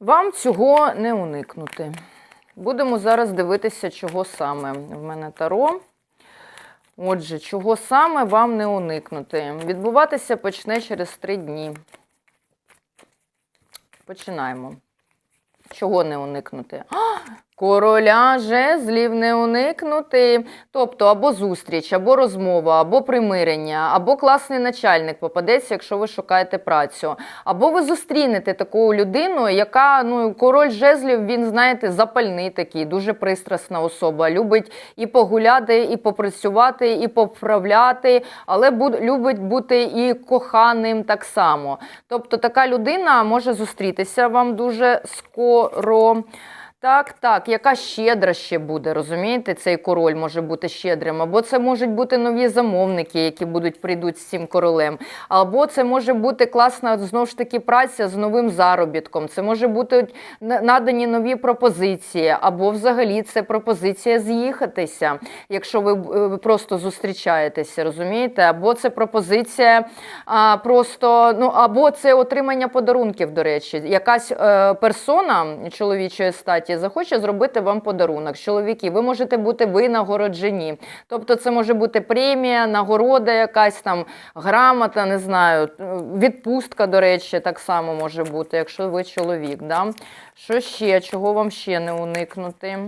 Вам цього не уникнути. Будемо зараз дивитися, чого саме. В мене таро. Отже, чого саме вам не уникнути? Відбуватися почне через три дні. Починаємо. Чого не уникнути? А, Короля жезлів не уникнути. Тобто або зустріч, або розмова, або примирення, або класний начальник попадеться, якщо ви шукаєте працю. Або ви зустрінете таку людину, яка ну король жезлів, він знаєте, запальний такий, дуже пристрасна особа. Любить і погуляти, і попрацювати, і поправляти, але буд- любить бути і коханим так само. Тобто така людина може зустрітися вам дуже скоро. Так, так, яка щедра ще буде, розумієте? Цей король може бути щедрим. Або це можуть бути нові замовники, які будуть прийдуть з цим королем. Або це може бути класна знову ж таки праця з новим заробітком. Це може бути надані нові пропозиції, або взагалі це пропозиція з'їхатися, якщо ви е, просто зустрічаєтеся, розумієте? Або це пропозиція а, просто, ну або це отримання подарунків, до речі. Якась е, персона чоловічої статі захоче зробити вам подарунок. Чоловіки, ви можете бути винагороджені. Тобто, це може бути премія, нагорода, якась там грамота, не знаю, відпустка, до речі, так само може бути, якщо ви чоловік. Да? Що ще? Чого вам ще не уникнути?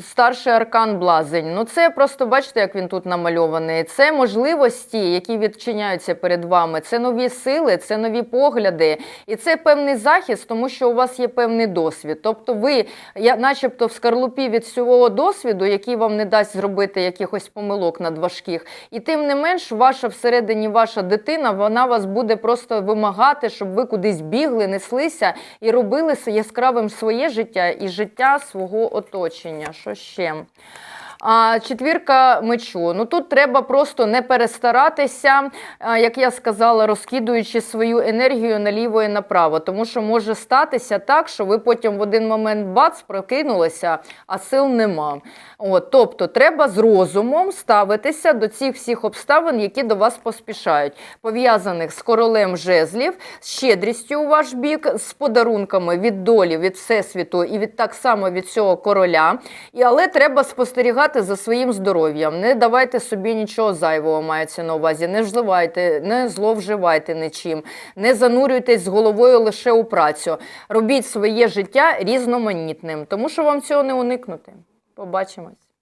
Старший аркан блазень. Ну, це просто бачите, як він тут намальований. Це можливості, які відчиняються перед вами. Це нові сили, це нові погляди, і це певний захист, тому що у вас є певний досвід. Тобто, ви, я, начебто, в скарлупі від цього досвіду, який вам не дасть зробити якихось помилок надважких. І тим не менш, ваша всередині ваша дитина, вона вас буде просто вимагати, щоб ви кудись бігли, неслися і робили яскравим своє життя і життя свого оточення. Що ще? А, четвірка мечу. Ну тут треба просто не перестаратися, як я сказала, розкидуючи свою енергію наліво і направо. Тому що може статися так, що ви потім в один момент бац прокинулися, а сил нема. От, тобто треба з розумом ставитися до цих всіх обставин, які до вас поспішають, пов'язаних з королем жезлів, з щедрістю у ваш бік, з подарунками від долі, від всесвіту і від так само від цього короля. І, але треба спостерігати за своїм здоров'ям. Не давайте собі нічого зайвого, мається на увазі. Не вживайте, не зловживайте нічим, не занурюйтесь з головою лише у працю. Робіть своє життя різноманітним, тому що вам цього не уникнути. Побачимось.